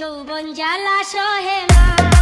যৌবন জ্বালা সহে মা।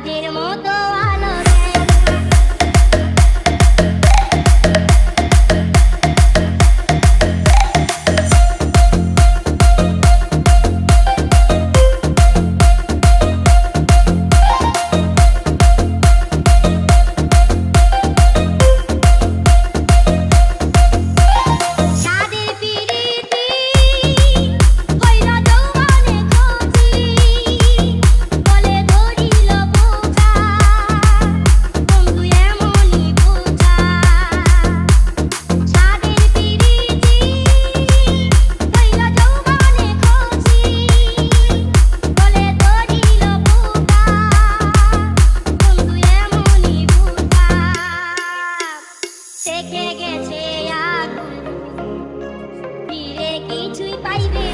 চাঁদের মতো এই কিছুই পাইবে।